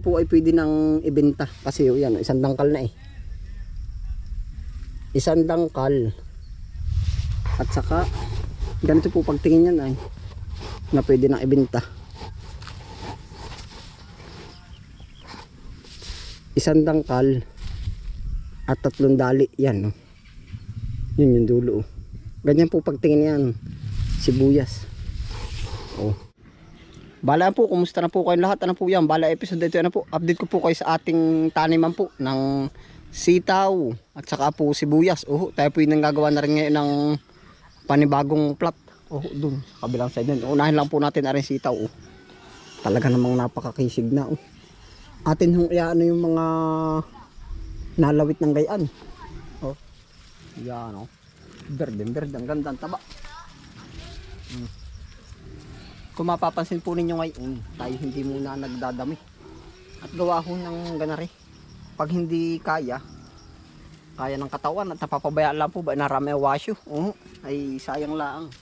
po ay pwede nang ibenta kasi yun, yan, isang dangkal na eh. Isang dangkal. At saka, ganito po pagtingin yan ay, na pwede nang ibenta. Isang dangkal at tatlong dali yan. No? Yun yung dulo. oh. Ganyan po pagtingin yan. Sibuyas. Oh. Bala po, kumusta na po kayong lahat? Ano po yan? Bala episode ito ano po. Update ko po kayo sa ating taniman po ng sitaw at saka po sibuyas. Oh, tayo po yung gagawa na rin ngayon ng panibagong plot. Oh, dun, kabilang side dun. Unahin lang po natin na rin sitaw. Oh. Talaga namang napakakisig na. Oh. Atin hong ano yung mga nalawit ng gayaan. Oh. Yan oh. Berde, berde. Ang ganda, ang taba. Kung mapapansin po ninyo ngayon, tayo hindi muna nagdadami. At gawa ho ng ganari. Pag hindi kaya, kaya ng katawan at napapabayaan lang po ba narami wasyo. Oo, ay sayang lang.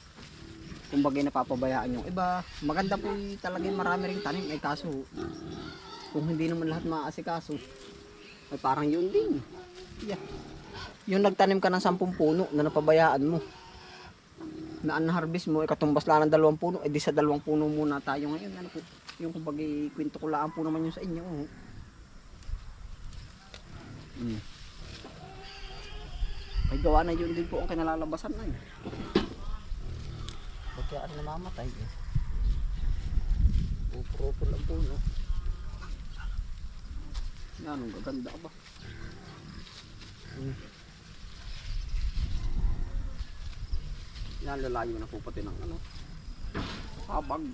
Kung bagay napapabayaan yung iba, maganda po talaga marami ring tanim. Ay kaso, kung hindi naman lahat maasikaso, ay parang yun din. Yeah. Yung nagtanim ka ng sampung puno na napabayaan mo, na unharvest mo, ikatumbas lang ng dalawang puno, edi sa dalawang puno muna tayo ngayon. Ano po, yung kumbaga kwento ko lang po naman yung sa inyo. Oh. Mm. Ay gawa na yun din po ang kinalalabasan na yun. Pagka ano namamatay eh. Pupuro lang po no. Yan, ang gaganda ba? Mm. Yan, lalayo na po pati ng ano. Habag.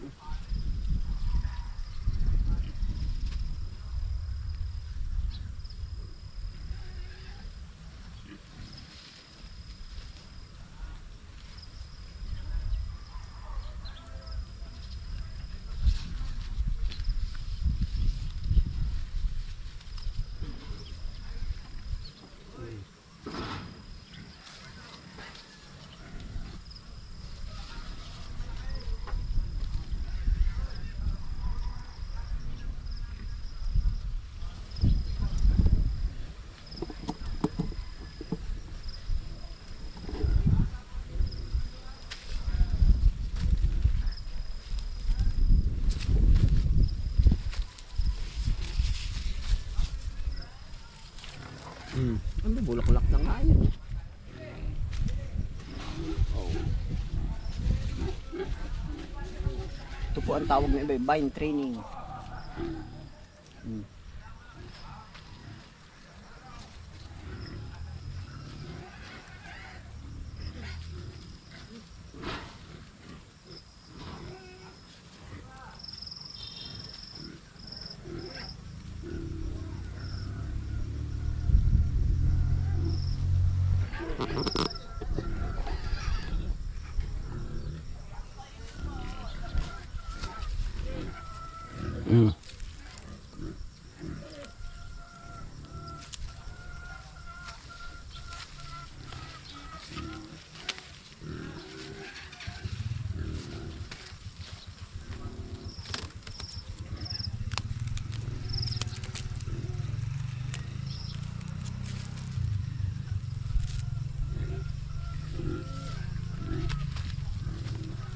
Ano, bulaklak na nga yan. Oh. Ito po ang tawag na iba, vine training. Mm. Mm.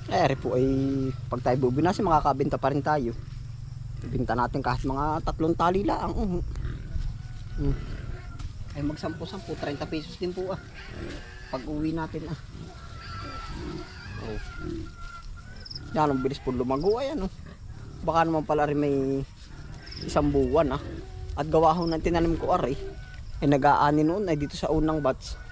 Eh, po ay pag tayo bubinasi, makakabenta pa rin tayo. Ibinta natin kahit mga tatlong tali lang. Uh. Mm. Ay magsampu-sampu, 30 pesos din po ah. Pag uwi natin ah. Oh. Yan, ang bilis po lumago. Ayan oh. Baka naman pala rin may isang buwan ah. At gawa ho ng tinanim ko ari. Ay nag-aani noon ay dito sa unang batch.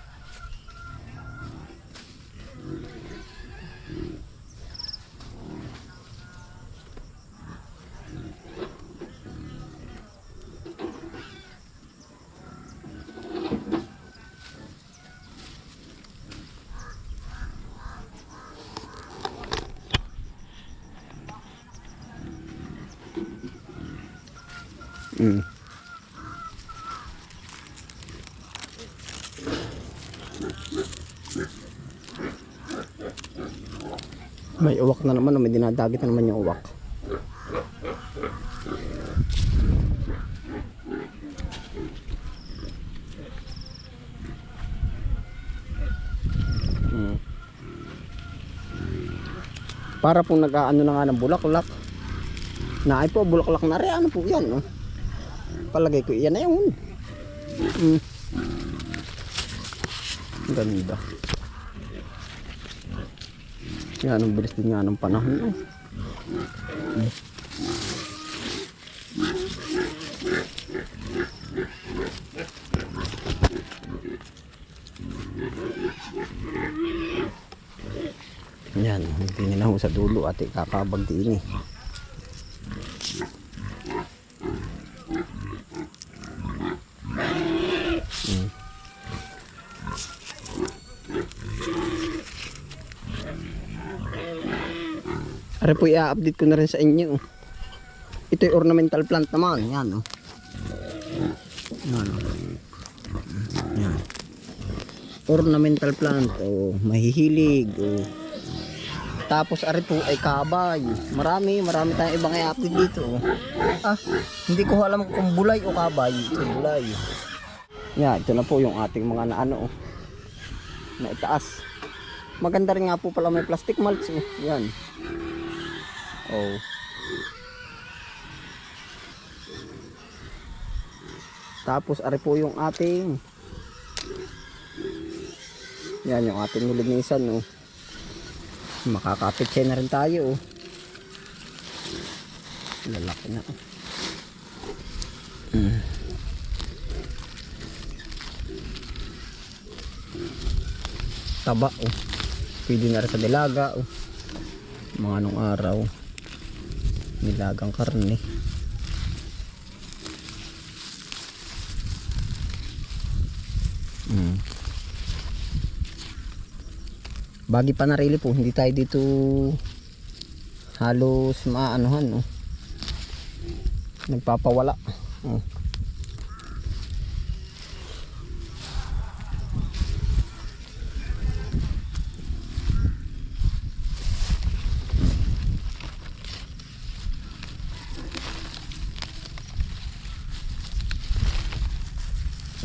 Mm. May uwak na naman, may dinadagit na naman yung uwak. Mm. Para pong nag-aano na nga ng bulaklak. Na ay po, bulaklak na rin. Ano po yan? No? Palagay ko, yan na yun. Mm. Ganda. Yan, ang bilis din nga ng panahon. Mm. Yan, hindi ho sa dulo at kakabag din eh. Are po i-update ko na rin sa inyo. Ito yung ornamental plant naman. Yan oh. Yan. oh. Yan. Ornamental plant. Oh, mahihilig. Oh. Tapos ari po ay kabay. Marami, marami tayong ibang i-update dito. oh. Ah, hindi ko alam kung bulay o kabay. Ito bulay. Yan, ito na po yung ating mga naano. Oh. Na itaas. Maganda rin nga po pala may plastic mulch. Oh. Yan. Oh. Tapos ari po yung ating Yan yung ating nilinisan no. Makakapit na rin tayo oh. Lalaki na oh. Mm. Taba oh. Pwede na rin sa dilaga oh. Mga nung araw nilagang karne mm. bagi pa narili po hindi tayo dito halos maanuhan no? nagpapawala oh.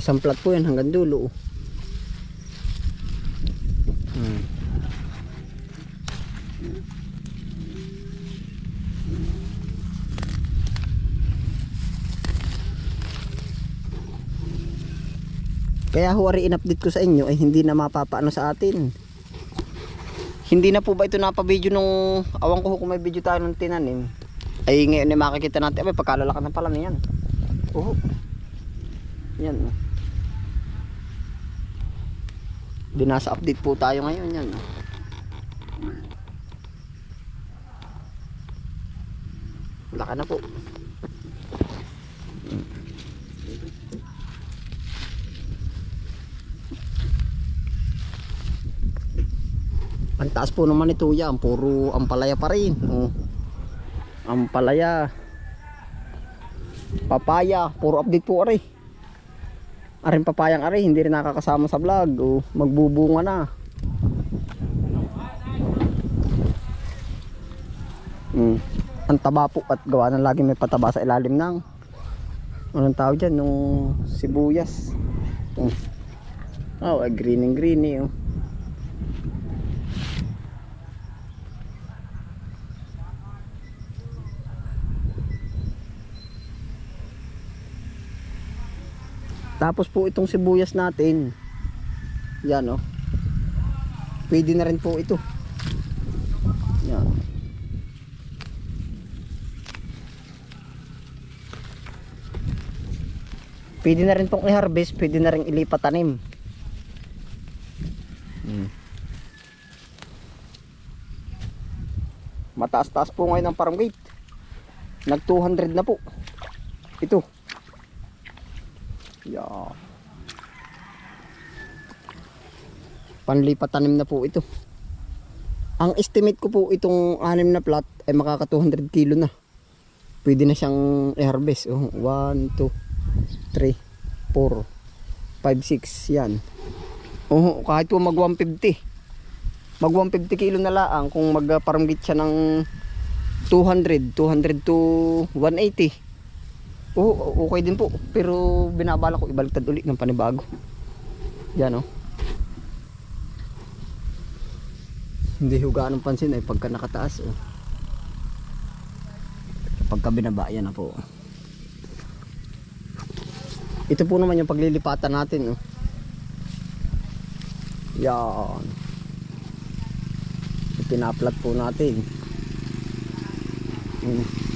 Isang plat po yan hanggang dulo. oh. Hmm. Kaya huwari in-update ko sa inyo ay hindi na mapapaano sa atin. Hindi na po ba ito napabideo nung awang ko kung may video tayo ng tinanim. Ay ngayon ay makikita natin. Ay pagkalalaki na pala niyan. Oo. Yan. Oh. Binasa update po tayo ngayon yan. Laka na po. Ang taas po naman ito yan. Puro ampalaya pa rin. Oh. Ampalaya. Papaya. Puro update po ari. Aring papayang ari. Hindi rin nakakasama sa vlog. Oh. Magbubunga na. Mm. Ang taba po at gawa ng lagi may pataba sa ilalim ng anong tawag dyan nung sibuyas. Mm. Oh, green and green eh. Oh. Tapos po itong sibuyas natin. Yan oh. Pwede na rin po ito. Yan. Pwede na rin pong i-harvest, pwede na rin ilipat tanim. Hmm. Mataas-taas po ngayon ang farm gate. Nag 200 na po. Ito. Yeah. Panlipat tanim na po ito. Ang estimate ko po itong anim na plot ay makaka 200 kilo na. Pwede na siyang i-harvest. Oh, 1, 2, 3, 4, 5, 6. Yan. Oh, kahit po mag 150. Mag 150 kilo na laang kung mag farm gate siya ng 200, 200 to 180. Oo, okay din po. Pero binabala ko ibaliktad ulit ng panibago. Yan oh. Hindi hugaan ng pansin ay pagka nakataas oh. Pagka binaba yan na po. Ito po naman yung paglilipatan natin oh. Yan. Pinaplat po natin. Mm.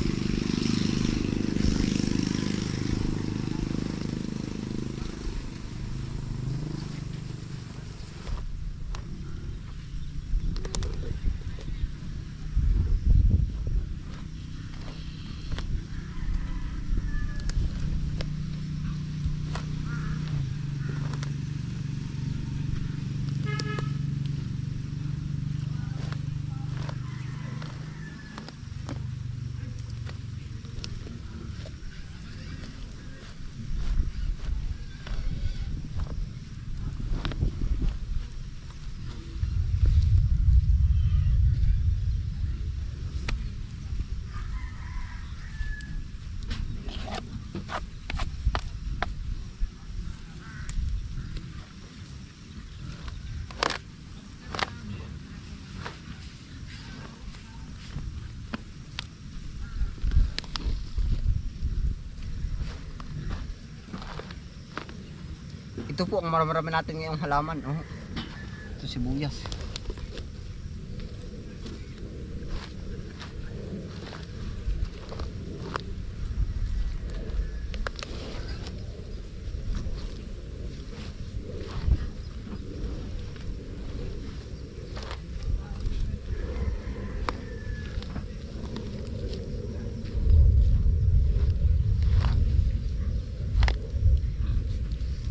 Ito po ang marami natin ngayong halaman. Oh. Ito sibuyas.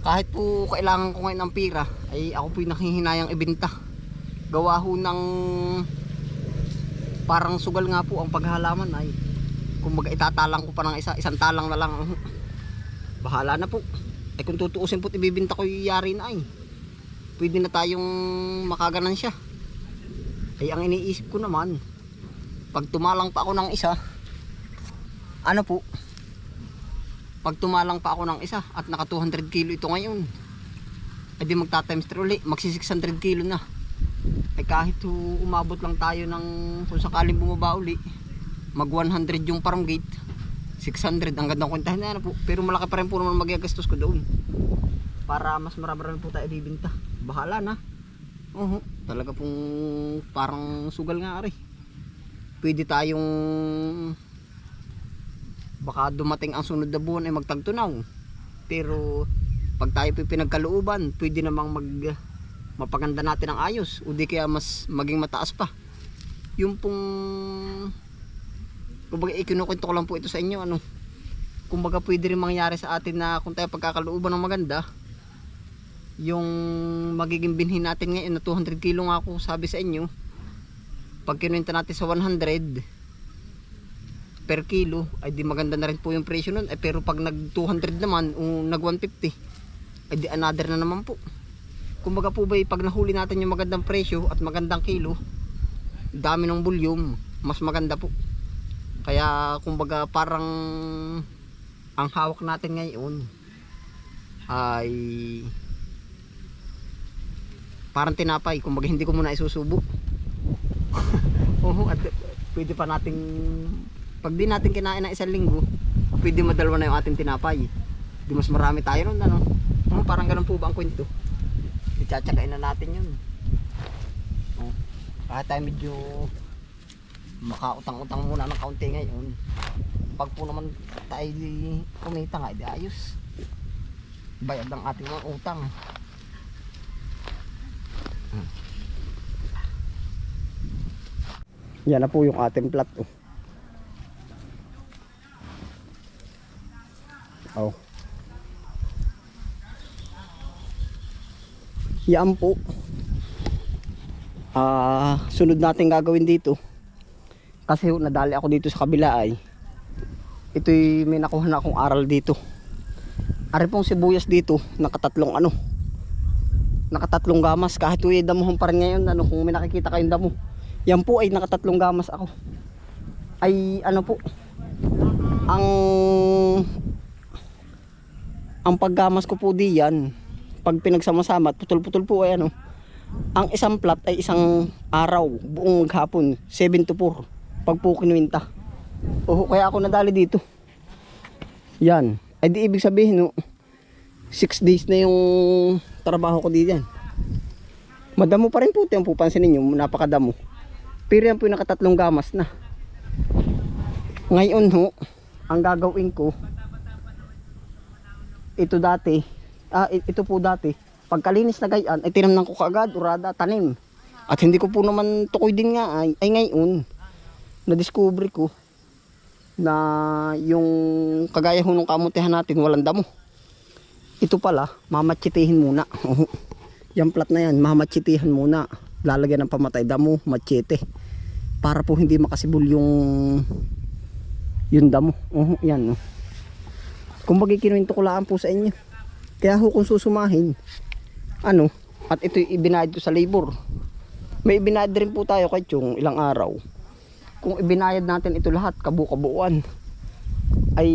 Kahit po kailangan ko ngayon ng pira ay ako po'y nakhihinayang ibenta gawa ho ng parang sugal nga po ang paghalaman ay kung mag itatalang ko pa ng isa isang talang na lang. Bahala na po. Ay kung tutuusin po ibibenta ko yung yari na ay pwede na tayong makaganan siya. Ay ang iniisip ko naman pag tumalang pa ako ng isa ano po pag tumalang pa ako ng isa at naka 200 kilo ito ngayon ay di magta times 3 uli magsi 600 kilo na. Ay kahit hu, umabot lang tayo ng kung sakaling bumaba uli mag 100 yung farm gate 600 ang gandang kwentahin na yan po. Pero malaki pa rin po naman magagastos ko doon. Para mas marami po tayo bibinta bahala na. Oo, talaga pong parang sugal nga ari pwede tayong baka dumating ang sunod na buwan ay magtagtunaw. Pero pag tayo po pinagkalooban pwede namang mag mapaganda natin ang ayos. O di kaya mas maging mataas pa. Yung pong kumbaga ikinukwento ko lang po ito sa inyo ano. Kumbaga pwede rin mangyari sa atin na kung tayo pagkakalooban ng maganda yung magiging binhin natin ngayon na 200 kilo nga ako sabi sa inyo pag kinuwenta natin sa 100 per kilo ay di maganda na rin po yung presyo nun. Ay pero pag nag 200 naman o nag 150 ay di another na naman po. Kumbaga po ba pag nahuli natin yung magandang presyo at magandang kilo dami ng volume mas maganda po. Kaya kumbaga parang ang hawak natin ngayon ay parang tinapay. Kumbaga hindi ko muna isusubo. Oo, at pwede pa nating pag di natin kinain ng isang linggo pwede madalwa na yung ating tinapay. Di mas marami tayo nun ano? Oh, parang ganun po ba ang kwento? Itsatsakin na natin yun. Oh, kahit tayo medyo makautang-utang muna ng kaunti ngayon pag po naman tayo kumita nga di ayos. Bayad ang ating mga utang. Hmm. yan na po yung ating plat oh. Oh. Yan po. Ah, sunod natin gagawin dito. Kasi nadali ako dito sa kabila ay. Ito'y may nakuha na akong aral dito. Ari pong sibuyas dito, nakatatlong ano. Nakatatlong gamas kahit uy damuhan pa rin ngayon ano kung may nakikita kayong damo. Yan po ay nakatatlong gamas ako. Ay ano po. Ang ang paggamas ko po diyan pag pinagsama-sama at putol-putol po ay ano Ang isang plat ay isang araw, buong maghapon, 7 to 4. Pag po kinuwinta. Oo, kaya ako nadali dito. Yan. Ay di ibig sabihin, no, 6 days na yung trabaho ko dito yan. Madamo pa rin po ito yung pupansinin nyo, napakadamo. Pero yan po yung nakatatlong gamas na. Ngayon ho, ang gagawin ko, ito dati, ah, ito po dati, pagkalinis na gayan, ay tinamnan ko kaagad, urada, tanim. At hindi ko po naman tukoy din nga, ay, ay ngayon, na-discover ko, na yung kagaya ho nung kamutihan natin, walang damo. Ito pala, mamatsitihin muna. Yung plat na yan, mamatsitihan muna. Lalagyan ng pamatay damo, machete. Para po hindi makasibol yung yung damo. Oo, yan. No. Kung bagay kinuwento ko lang po sa inyo. Kaya ho kung susumahin, ano, at ito ibinayad ko sa labor. May ibinayad rin po tayo kay Chong ilang araw. Kung ibinayad natin ito lahat, kabu-kabuuan, ay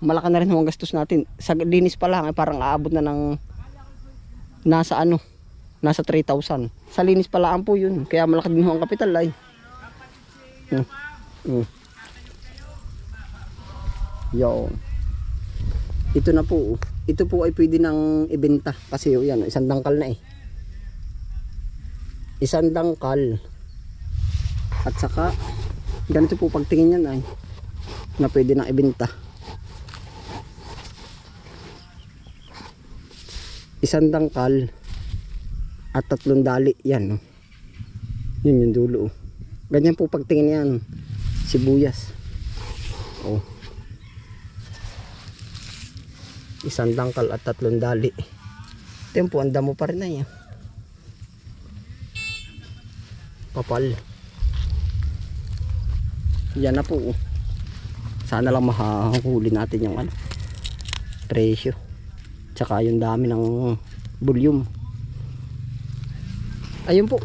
malaki na rin ang gastos natin. Sa linis pa lang ay parang aabot na ng nasa ano, nasa 3,000. Sa linis pa lang po yun. Kaya malaki din ang kapital ay. Hmm. Hmm. Yun. Ito na po. Ito po ay pwede nang ibenta. Kasi oh, yan, isang dangkal na eh. Isang dangkal. At saka, ganito po pagtingin yan ay na pwede nang ibenta. Isang dangkal at tatlong dali. Yan. Oh. Yun yung dulo. oh. Ganyan po pagtingin yan. Sibuyas. Oh. Isang dangkal at tatlong dali. Tempo, ang damo pa rin na yan. Kapal. Yan na po. oh. Sana lang mahahuli natin yung ano, presyo. Tsaka yung dami ng volume. Ayun po.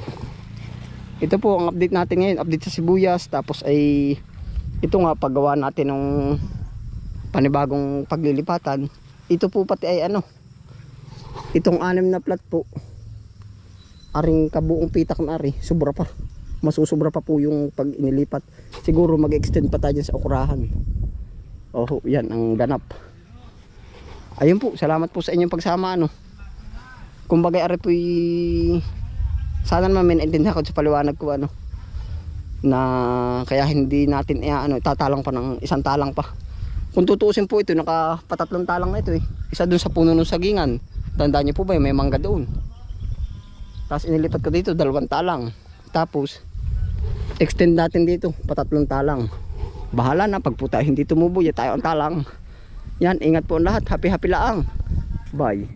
Ito po ang update natin ngayon. Update sa sibuyas. Tapos ay ito nga paggawa natin ng panibagong paglilipatan. Ito po pati ay ano. Itong anim na plat po. Aring kabuong pitak na ari. Sobra pa. Masusubra pa po yung pag inilipat. Siguro mag-extend pa tayo sa okurahan. Oh, yan ang ganap. Ayun po, salamat po sa inyong pagsama ano. Kumbaga ari po sana naman maintindihan ko sa paliwanag ko ano na kaya hindi natin eh, ano tatalang pa ng isang talang pa. Kung tutuusin po ito nakapatatlong talang na ito eh. Isa dun sa puno ng sagingan. Tandaan niyo po ba may mangga doon. Tapos inilipat ko dito dalawang talang. Tapos extend natin dito patatlong talang. Bahala na pag po tayo hindi tumubo, ya tayo ang talang. Yan, ingat po ang lahat. Happy happy laang. Bye.